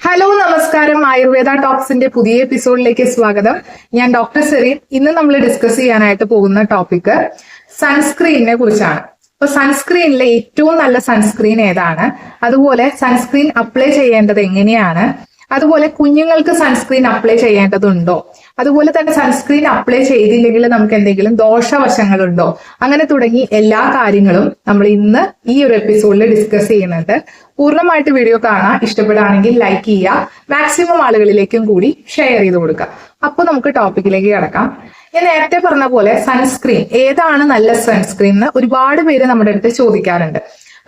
Hello നമസ്കാരം. ആയുർവേദ ടോക്സിന്റെ പുതിയ എപ്പിസോഡിലേക്ക് സ്വാഗതം. ഞാൻ ഡോക്ടർ സെറീൻ. ഇന്ന് നമ്മൾ ഡിസ്കസ് ചെയ്യാനായിട്ട് പോകുന്ന ടോപ്പിക് സൺസ്ക്രീനിനെ കുറിച്ചാണ്. അപ്പൊ സൺസ്ക്രീനിലെ ഏറ്റവും നല്ല സൺസ്ക്രീൻ ഏതാണ്? അതുപോലെ സൺസ്ക്രീൻ അപ്ലൈ ചെയ്യേണ്ടത് എങ്ങനെയാണ്? അതുപോലെ കുഞ്ഞുങ്ങൾക്ക് സൺസ്ക്രീൻ അപ്ലൈ ചെയ്യേണ്ടതുണ്ടോ? അതുപോലെ തന്നെ സൺസ്ക്രീൻ അപ്ലൈ ചെയ്തില്ലെങ്കിൽ നമുക്ക് എന്തെങ്കിലും ദോഷവശങ്ങളുണ്ടോ? അങ്ങനെ തുടങ്ങി എല്ലാ കാര്യങ്ങളും നമ്മൾ ഇന്ന് ഈ ഒരു എപ്പിസോഡിൽ ഡിസ്കസ് ചെയ്യുന്നുണ്ട്. പൂർണമായിട്ട് വീഡിയോ കാണാൻ ഇഷ്ടപ്പെടുകയാണെങ്കിൽ ലൈക്ക് ചെയ്യുക. മാക്സിമം ആളുകളിലേക്കും കൂടി ഷെയർ ചെയ്ത് കൊടുക്കുക. അപ്പോൾ നമുക്ക് ടോപ്പിക്കിലേക്ക് കിടക്കാം. ഞാൻ നേരത്തെ പറഞ്ഞ പോലെ സൺസ്ക്രീൻ ഏതാണ് നല്ല സൺസ്ക്രീൻ എന്ന് ഒരുപാട് പേര് നമ്മുടെ അടുത്ത് ചോദിക്കാറുണ്ട്.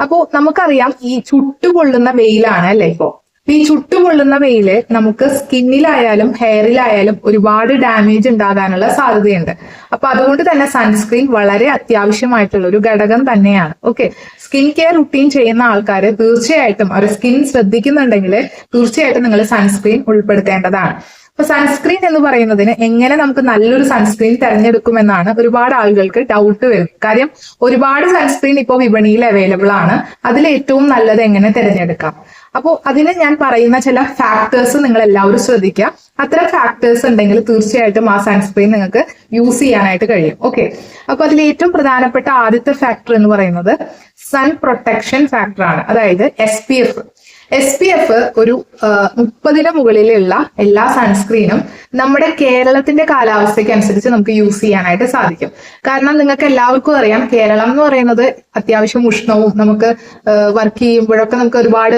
അപ്പോൾ നമുക്കറിയാം ഈ ചുട്ടുപൊള്ളുന്ന വെയിലാണ് അല്ലേ ഇപ്പോ? അപ്പൊ ഈ ചുട്ടുപൊള്ളുന്ന വെയിൽ നമുക്ക് സ്കിന്നിലായാലും ഹെയറിലായാലും ഒരുപാട് ഡാമേജ് ഉണ്ടാകാനുള്ള സാധ്യതയുണ്ട്. അപ്പൊ അതുകൊണ്ട് തന്നെ സൺസ്ക്രീൻ വളരെ അത്യാവശ്യമായിട്ടുള്ള ഒരു ഘടകം തന്നെയാണ്. ഓക്കെ. സ്കിൻ കെയർ റുട്ടീൻ ചെയ്യുന്ന ആൾക്കാർ തീർച്ചയായിട്ടും അവരുടെ സ്കിൻ ശ്രദ്ധിക്കുന്നുണ്ടെങ്കിൽ തീർച്ചയായിട്ടും നിങ്ങൾ സൺസ്ക്രീൻ ഉൾപ്പെടുത്തേണ്ടതാണ്. അപ്പൊ സൺസ്ക്രീൻ എന്ന് പറയുന്നതിന് എങ്ങനെ നമുക്ക് നല്ലൊരു സൺസ്ക്രീൻ തിരഞ്ഞെടുക്കുമെന്നാണ് ഒരുപാട് ആളുകൾക്ക് ഡൗട്ട് വരുന്നത് കാര്യം ഒരുപാട് സൺസ്ക്രീൻ ഇപ്പോൾ വിപണിയിൽ അവൈലബിൾ ആണ്. അതിൽ ഏറ്റവും നല്ലത് എങ്ങനെ തിരഞ്ഞെടുക്കാം? അപ്പോൾ അതിന് ഞാൻ പറയുന്ന ചില ഫാക്ടേഴ്സ് നിങ്ങൾ എല്ലാവരും ശ്രദ്ധിക്കുക അത്തരം ഫാക്ടേഴ്സ് ഉണ്ടെങ്കിൽ തീർച്ചയായിട്ടും ആ സൺസ്ക്രീൻ നിങ്ങൾക്ക് യൂസ് ചെയ്യാനായിട്ട് കഴിയും. ഓക്കെ അപ്പൊ അതിൽ ഏറ്റവും പ്രധാനപ്പെട്ട ആദ്യത്തെ ഫാക്ടർ എന്ന് പറയുന്നത് സൺ പ്രൊട്ടക്ഷൻ ഫാക്ടർ ആണ്. അതായത് S P F S P F ഒരു മുപ്പതിന് മുകളിലുള്ള എല്ലാ സൺസ്ക്രീനും നമ്മുടെ കേരളത്തിന്റെ കാലാവസ്ഥയ്ക്ക് അനുസരിച്ച് നമുക്ക് യൂസ് ചെയ്യാനായിട്ട് സാധിക്കും. കാരണം നിങ്ങൾക്ക് എല്ലാവർക്കും അറിയാം കേരളം എന്ന് പറയുന്നത് അത്യാവശ്യം ഉഷ്ണവും നമുക്ക് വർക്ക് ചെയ്യുമ്പോഴൊക്കെ നമുക്ക് ഒരുപാട്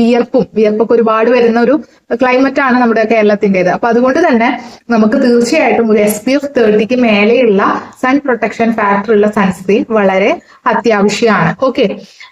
വിയർപ്പും വിയർപ്പൊക്കെ ഒരുപാട് വരുന്ന ഒരു ക്ലൈമറ്റ് ആണ് നമ്മുടെ കേരളത്തിന്റെത് അപ്പൊ അതുകൊണ്ട് തന്നെ നമുക്ക് തീർച്ചയായിട്ടും ഒരു എസ് പി എഫ് തേർട്ടിക്ക് മേലെയുള്ള സൺ പ്രൊട്ടക്ഷൻ ഫാക്ടർ ഉള്ള സൺസ്ക്രീൻ വളരെ അത്യാവശ്യമാണ് ഓക്കെ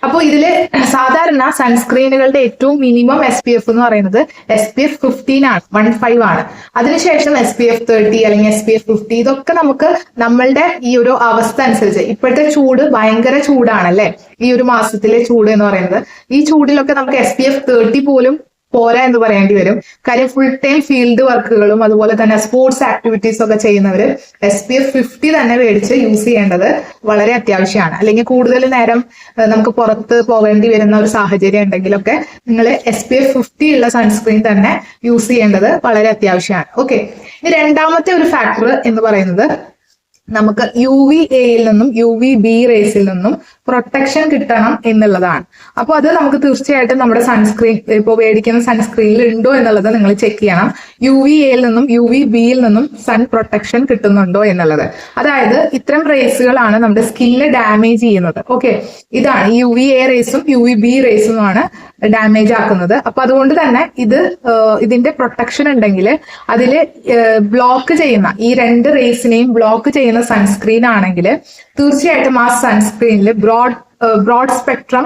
അപ്പോൾ ഇതിൽ സാധാരണ സൺസ്ക്രീനുകളുടെ ഏറ്റവും മിനിമം എസ് പി എഫ് എന്ന് പറയുന്നത് എസ് പി എഫ് ഫിഫ്റ്റീൻ ആണ് വൺ ഫൈവ് ആണ്. അതിനുശേഷം എസ് പി എഫ് തേർട്ടി അല്ലെങ്കിൽ എസ് പി എഫ് ഫിഫ്റ്റി ഇതൊക്കെ നമുക്ക് നമ്മളുടെ ഈ ഒരു അവസ്ഥ അനുസരിച്ച് ഇപ്പോഴത്തെ ചൂട് ഭയങ്കര ചൂടാണല്ലേ? ഈ ഒരു മാസത്തിലെ ചൂട് എന്ന് പറയുന്നത്. ഈ ചൂടിലൊക്കെ നമുക്ക് എസ് പി എഫ് തേർട്ടി പോലും പോരാ എന്ന് പറയേണ്ടി വരും. കാര്യം ഫുൾ ടൈം ഫീൽഡ് വർക്കുകളും അതുപോലെ തന്നെ സ്പോർട്സ് ആക്ടിവിറ്റീസ് ഒക്കെ ചെയ്യുന്നവർ എസ് പി എഫ് ഫിഫ്റ്റി തന്നെ മേടിച്ച് യൂസ് ചെയ്യേണ്ടത് വളരെ അത്യാവശ്യമാണ്. അല്ലെങ്കിൽ കൂടുതൽ നേരം നമുക്ക് പുറത്ത് പോകേണ്ടി വരുന്ന ഒരു സാഹചര്യം ഉണ്ടെങ്കിലൊക്കെ നിങ്ങൾ എസ് പി എഫ് ഫിഫ്റ്റി ഉള്ള സൺസ്ക്രീൻ തന്നെ യൂസ് ചെയ്യേണ്ടത് വളരെ അത്യാവശ്യമാണ്. ഓക്കെ ഇനി രണ്ടാമത്തെ ഒരു ഫാക്ടർ എന്ന് പറയുന്നത് നമുക്ക് യു വി എയിൽ നിന്നും യു വി ബി റേസിൽ നിന്നും പ്രൊട്ടക്ഷൻ കിട്ടണം എന്നുള്ളതാണ്. അപ്പോൾ അത് നമുക്ക് തീർച്ചയായിട്ടും നമ്മുടെ സൺസ്ക്രീൻ ഇപ്പോൾ മേടിക്കുന്ന സൺസ്ക്രീനിൽ ഉണ്ടോ എന്നുള്ളത് നിങ്ങൾ ചെക്ക് ചെയ്യണം. യു വി എയിൽ നിന്നും യു വി ബിയിൽ നിന്നും സൺ പ്രൊട്ടക്ഷൻ കിട്ടുന്നുണ്ടോ എന്നുള്ളത്. അതായത് ഇത്തരം റേസുകളാണ് നമ്മുടെ സ്കിന്നിനെ ഡാമേജ് ചെയ്യുന്നത്. ഓക്കെ ഇതാണ് യു വി എ റേസും യു വി ബി റേസുമാണ് ഡാമേജ് ആക്കുന്നത്. അപ്പൊ അതുകൊണ്ട് തന്നെ ഇത് ഇതിന്റെ പ്രൊട്ടക്ഷൻ ഉണ്ടെങ്കിൽ അതിൽ ബ്ലോക്ക് ചെയ്യുന്ന ഈ രണ്ട് റേസിനെയും ബ്ലോക്ക് ചെയ്യുന്ന സൺസ്ക്രീൻ ആണെങ്കിൽ തീർച്ചയായിട്ടും ആ സൺസ്ക്രീനിൽ ബ്രോഡ് ബ്രോഡ് സ്പെക്ട്രം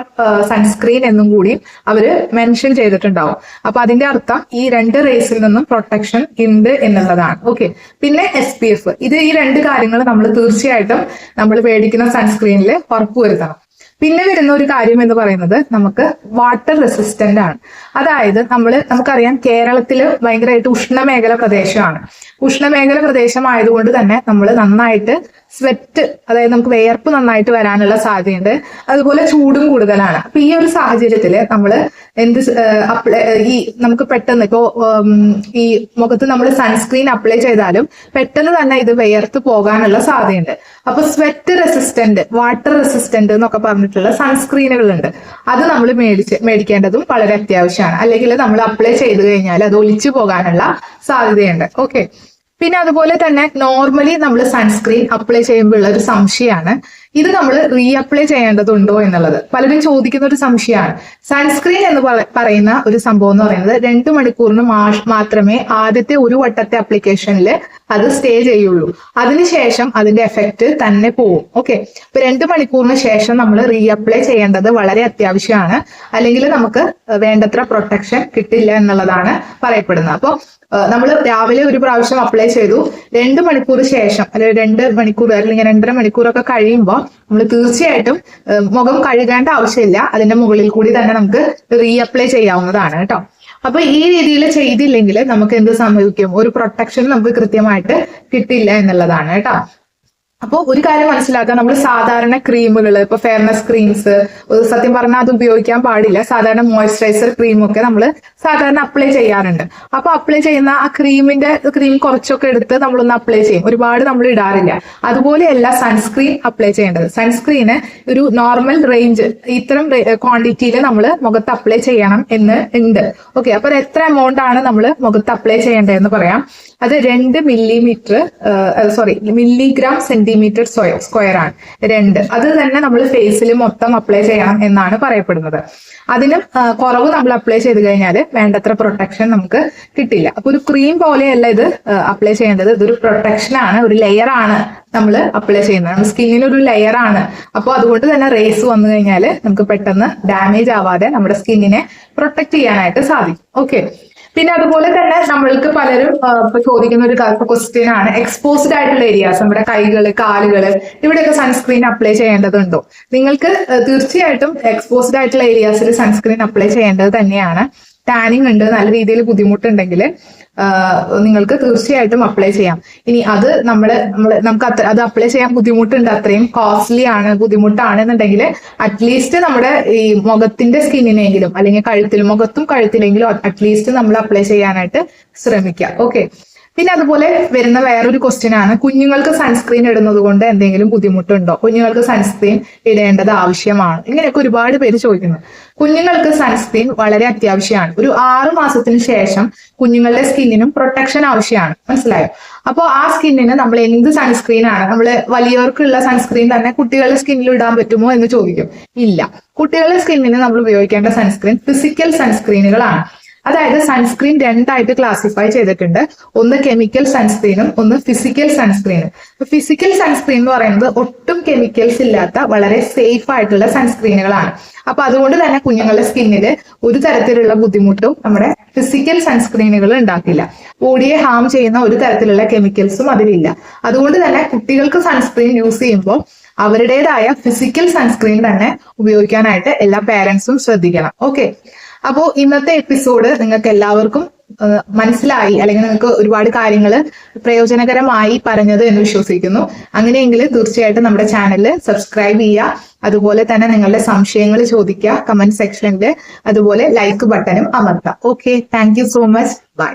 സൺസ്ക്രീൻ എന്നും കൂടി അവർ മെൻഷൻ ചെയ്തിട്ടുണ്ടാവും. അപ്പൊ അതിന്റെ അർത്ഥം ഈ രണ്ട് റേസിൽ നിന്നും പ്രൊട്ടക്ഷൻ ഉണ്ട് എന്നുള്ളതാണ്. ഓക്കെ പിന്നെ എസ് പി എഫ് ഇത് ഈ രണ്ട് കാര്യങ്ങൾ നമ്മൾ തീർച്ചയായിട്ടും നമ്മൾ മേടിക്കുന്ന സൺസ്ക്രീനിൽ ഉറപ്പുവരുത്തണം. പിന്നെ വരുന്ന ഒരു കാര്യം എന്ന് പറയുന്നത് നമുക്ക് വാട്ടർ റെസിസ്റ്റന്റ് ആണ്. അതായത് നമ്മൾ നമുക്കറിയാം കേരളത്തിൽ ഭയങ്കരമായിട്ട് ഉഷ്ണമേഖല പ്രദേശമാണ്. ഉഷ്ണമേഖല പ്രദേശമായതുകൊണ്ട് തന്നെ നമ്മൾ നന്നായിട്ട് സ്വെറ്റ് അതായത് നമുക്ക് വേർപ്പ് നന്നായിട്ട് വരാനുള്ള സാധ്യതയുണ്ട്. അതുപോലെ ചൂടും കൂടുതലാണ്. അപ്പൊ ഈ ഒരു സാഹചര്യത്തിൽ നമ്മൾ എന്ത് അപ്ലൈ ഈ നമുക്ക് പെട്ടെന്ന് ഇപ്പോ ഈ മുഖത്ത് നമ്മൾ സൺസ്ക്രീൻ അപ്ലൈ ചെയ്താലും പെട്ടെന്ന് തന്നെ ഇത് വേർത്ത് പോകാനുള്ള സാധ്യതയുണ്ട്. അപ്പൊ സ്വെറ്റ് റെസിസ്റ്റന്റ് വാട്ടർ റെസിസ്റ്റന്റ് എന്നൊക്കെ പറഞ്ഞിട്ടുള്ള സൺസ്ക്രീനുകൾ ഉണ്ട് അത് നമ്മൾ മേടിച്ച് മേടിക്കേണ്ടതും വളരെ അത്യാവശ്യമാണ്. അല്ലെങ്കിൽ നമ്മൾ അപ്ലൈ ചെയ്ത് കഴിഞ്ഞാൽ അത് ഒലിച്ചു പോകാനുള്ള സാധ്യതയുണ്ട്. ഓക്കെ പിന്നെ അതുപോലെ തന്നെ നോർമലി നമ്മൾ സൺസ്ക്രീൻ അപ്ലൈ ചെയ്യുമ്പോൾ ഉള്ള ഒരു സംശയമാണ് ഇത് നമ്മൾ റീ അപ്ലൈ ചെയ്യേണ്ടതുണ്ടോ എന്നുള്ളത്. പലരും ചോദിക്കുന്ന ഒരു സംശയമാണ് സൺസ്ക്രീൻ എന്ന് പറയുന്ന ഒരു സംഭവം എന്ന് പറയുന്നത് രണ്ട് മണിക്കൂറിന് മാത്രമേ ആദ്യത്തെ ഒരു വട്ടത്തെ അപ്ലിക്കേഷനിൽ അത് സ്റ്റേ ചെയ്യുള്ളൂ. അതിനുശേഷം അതിന്റെ എഫക്റ്റ് തന്നെ പോവും. ഓക്കെ ഇപ്പൊ രണ്ട് മണിക്കൂറിന് ശേഷം നമ്മൾ റീ അപ്ലൈ ചെയ്യേണ്ടത് വളരെ അത്യാവശ്യമാണ്. അല്ലെങ്കിൽ നമുക്ക് വേണ്ടത്ര പ്രൊട്ടക്ഷൻ കിട്ടില്ല എന്നുള്ളതാണ് പറയപ്പെടുന്നത്. അപ്പോൾ നമ്മൾ രാവിലെ ഒരു പ്രാവശ്യം അപ്ലൈ ചെയ്തു. രണ്ട് മണിക്കൂർ ശേഷം അല്ലെങ്കിൽ രണ്ട് മണിക്കൂർ അല്ലെങ്കിൽ രണ്ടര മണിക്കൂറൊക്കെ കഴിയുമ്പോൾ നമ്മൾ തീർച്ചയായിട്ടും മുഖം കഴുകേണ്ട ആവശ്യമില്ല. അതിന്റെ മുകളിൽ കൂടി തന്നെ നമുക്ക് റീ അപ്ലൈ ചെയ്യാവുന്നതാണ് കേട്ടോ. അപ്പൊ ഈ രീതിയിൽ ചെയ്തില്ലെങ്കിൽ നമുക്ക് എന്ത് സംഭവിക്കും? ഒരു പ്രൊട്ടക്ഷൻ നമുക്ക് കൃത്യമായിട്ട് കിട്ടില്ല എന്നുള്ളതാണ് കേട്ടോ. അപ്പോൾ ഒരു കാര്യം മനസ്സിലാക്കുക നമ്മൾ സാധാരണ ക്രീമുകൾ ഇപ്പൊ ഫെയർനെസ് ക്രീംസ് സത്യം പറഞ്ഞാൽ അത് ഉപയോഗിക്കാൻ പാടില്ല. സാധാരണ മോയ്സ്ചറൈസർ ക്രീമൊക്കെ നമ്മൾ സാധാരണ അപ്ലൈ ചെയ്യാറുണ്ട്. അപ്പൊ അപ്ലൈ ചെയ്യുന്ന ആ ക്രീമിന്റെ ക്രീം കുറച്ചൊക്കെ എടുത്ത് നമ്മളൊന്ന് അപ്ലൈ ചെയ്യും. ഒരുപാട് നമ്മൾ ഇടാറില്ല. അതുപോലെയല്ല സൺസ്ക്രീൻ അപ്ലൈ ചെയ്യേണ്ടത്. സൺസ്ക്രീന് ഒരു നോർമൽ റേഞ്ച് ഇത്തരം ക്വാണ്ടിറ്റിയിൽ നമ്മൾ മുഖത്ത് അപ്ലൈ ചെയ്യണം എന്ന് ഉണ്ട്. ഓക്കെ അപ്പൊ എത്ര എമൗണ്ട് ആണ് നമ്മൾ മുഖത്ത് അപ്ലൈ ചെയ്യേണ്ടതെന്ന് പറയാം. അത് രണ്ട് millimetre sorry milligram centimetre square ആണ്. രണ്ട്. അത് തന്നെ നമ്മൾ ഫേസിൽ മൊത്തം അപ്ലൈ ചെയ്യണം എന്നാണ് പറയപ്പെടുന്നത്. അതിനും കുറവ് നമ്മൾ അപ്ലൈ ചെയ്ത് കഴിഞ്ഞാൽ വേണ്ടത്ര പ്രൊട്ടക്ഷൻ നമുക്ക് കിട്ടില്ല. അപ്പൊ ഒരു ക്രീം പോലെയല്ല ഇത് അപ്ലൈ ചെയ്യേണ്ടത്. ഇതൊരു പ്രൊട്ടക്ഷൻ ആണ് ഒരു ലെയർ ആണ് നമ്മൾ അപ്ലൈ ചെയ്യുന്നത്. സ്കിന്നിന് ഒരു ലെയർ ആണ്. അപ്പോൾ അതുകൊണ്ട് തന്നെ റേസ് വന്നു കഴിഞ്ഞാൽ നമുക്ക് പെട്ടെന്ന് ഡാമേജ് ആവാതെ നമ്മുടെ സ്കിന്നിനെ പ്രൊട്ടക്ട് ചെയ്യാനായിട്ട് സാധിക്കും. ഓക്കെ പിന്നെ അതുപോലെ തന്നെ നമ്മൾക്ക് പലരും ചോദിക്കുന്ന ഒരു ക്വസ്റ്റ്യൻ ആണ്. എക്സ്പോസ്ഡ് ആയിട്ടുള്ള ഏരിയാസ് നമ്മുടെ കൈകൾ കാലുകൾ ഇവിടെയൊക്കെ സൺസ്ക്രീൻ അപ്ലൈ ചെയ്യേണ്ടതുണ്ടോ? നിങ്ങൾക്ക് തീർച്ചയായിട്ടും എക്സ്പോസ്ഡ് ആയിട്ടുള്ള ഏരിയാസിൽ സൺസ്ക്രീൻ അപ്ലൈ ചെയ്യേണ്ടത് തന്നെയാണ്. ടാനിങ് ഉണ്ട് നല്ല രീതിയിൽ ബുദ്ധിമുട്ടുണ്ടെങ്കിൽ നിങ്ങൾക്ക് തീർച്ചയായിട്ടും അപ്ലൈ ചെയ്യാം. ഇനി അത് നമ്മൾ നമുക്ക് അത്ര അത് അപ്ലൈ ചെയ്യാൻ ബുദ്ധിമുട്ടുണ്ട് അത്രയും കോസ്റ്റ്ലി ആണ് ബുദ്ധിമുട്ടാണെന്നുണ്ടെങ്കിൽ അറ്റ്ലീസ്റ്റ് നമ്മുടെ ഈ മുഖത്തിന്റെ സ്കിന്നിനെങ്കിലും അല്ലെങ്കിൽ കഴുത്തിൽ മുഖത്തും കഴുത്തിലെങ്കിലും അറ്റ്ലീസ്റ്റ് നമ്മൾ അപ്ലൈ ചെയ്യാനായിട്ട് ശ്രമിക്കുക. ഓക്കെ പിന്നെ അതുപോലെ വരുന്ന വേറൊരു ക്വസ്റ്റ്യൻ ആണ്. കുഞ്ഞുങ്ങൾക്ക് സൺസ്ക്രീൻ ഇടുന്നത് കൊണ്ട് എന്തെങ്കിലും ബുദ്ധിമുട്ടുണ്ടോ? കുഞ്ഞുങ്ങൾക്ക് സൺസ്ക്രീൻ ഇടേണ്ടത് ആവശ്യമാണ്. ഇങ്ങനെയൊക്കെ ഒരുപാട് പേര് ചോദിക്കുന്നു. കുഞ്ഞുങ്ങൾക്ക് സൺസ്ക്രീൻ വളരെ അത്യാവശ്യമാണ്. ഒരു ആറു മാസത്തിന് ശേഷം കുഞ്ഞുങ്ങളുടെ സ്കിന്നിനും പ്രൊട്ടക്ഷൻ ആവശ്യമാണ്. മനസ്സിലായോ? അപ്പോൾ ആ സ്കിന്നിന് നമ്മൾ എന്ത് സൺസ്ക്രീൻ ആണ്? നമ്മൾ വലിയവർക്കുള്ള സൺസ്ക്രീൻ തന്നെ കുട്ടികളുടെ സ്കിന്നിൽ ഇടാൻ പറ്റുമോ എന്ന് ചോദിക്കും. ഇല്ല. കുട്ടികളുടെ സ്കിന്നിന് നമ്മൾ ഉപയോഗിക്കേണ്ട സൺസ്ക്രീൻ ഫിസിക്കൽ സൺസ്ക്രീനുകളാണ് അതായത് സൺസ്ക്രീൻ രണ്ടായിട്ട് ക്ലാസിഫൈ ചെയ്തിട്ടുണ്ട്. ഒന്ന് കെമിക്കൽ സൺസ്ക്രീനും ഒന്ന് ഫിസിക്കൽ സൺസ്ക്രീനും ഫിസിക്കൽ സൺസ്ക്രീൻ എന്ന് പറയുന്നത് ഒട്ടും കെമിക്കൽസ് ഇല്ലാത്ത വളരെ സേഫ് ആയിട്ടുള്ള സൺസ്ക്രീനുകളാണ് അപ്പൊ അതുകൊണ്ട് തന്നെ കുഞ്ഞുങ്ങളുടെ സ്കിന്നിൽ ഒരു തരത്തിലുള്ള ബുദ്ധിമുട്ടും നമ്മുടെ ഫിസിക്കൽ സൺസ്ക്രീനുകൾ ഉണ്ടാക്കില്ല. ബോഡിയെ ഹാം ചെയ്യുന്ന ഒരു തരത്തിലുള്ള കെമിക്കൽസും അതിലില്ല. അതുകൊണ്ട് തന്നെ കുട്ടികൾക്ക് സൺസ്ക്രീൻ യൂസ് ചെയ്യുമ്പോൾ അവരുടേതായ ഫിസിക്കൽ സൺസ്ക്രീൻ തന്നെ ഉപയോഗിക്കാനായിട്ട് എല്ലാ പേരൻസും ശ്രദ്ധിക്കണം. ഓക്കെ അപ്പോ ഇന്നത്തെ എപ്പിസോഡ് നിങ്ങൾക്ക് എല്ലാവർക്കും മനസ്സിലായി അല്ലെങ്കിൽ നിങ്ങൾക്ക് ഒരുപാട് കാര്യങ്ങൾ പ്രയോജനകരമായി പറഞ്ഞത് എന്ന് വിശ്വസിക്കുന്നു. അങ്ങനെയെങ്കിൽ തീർച്ചയായിട്ടും നമ്മുടെ ചാനൽ സബ്സ്ക്രൈബ് ചെയ്യുക അതുപോലെ തന്നെ നിങ്ങളുടെ സംശയങ്ങൾ ചോദിക്കുക കമന്റ് സെക്ഷനിൽ അതുപോലെ ലൈക്ക് ബട്ടണും അമർത്താം okay thank so much bye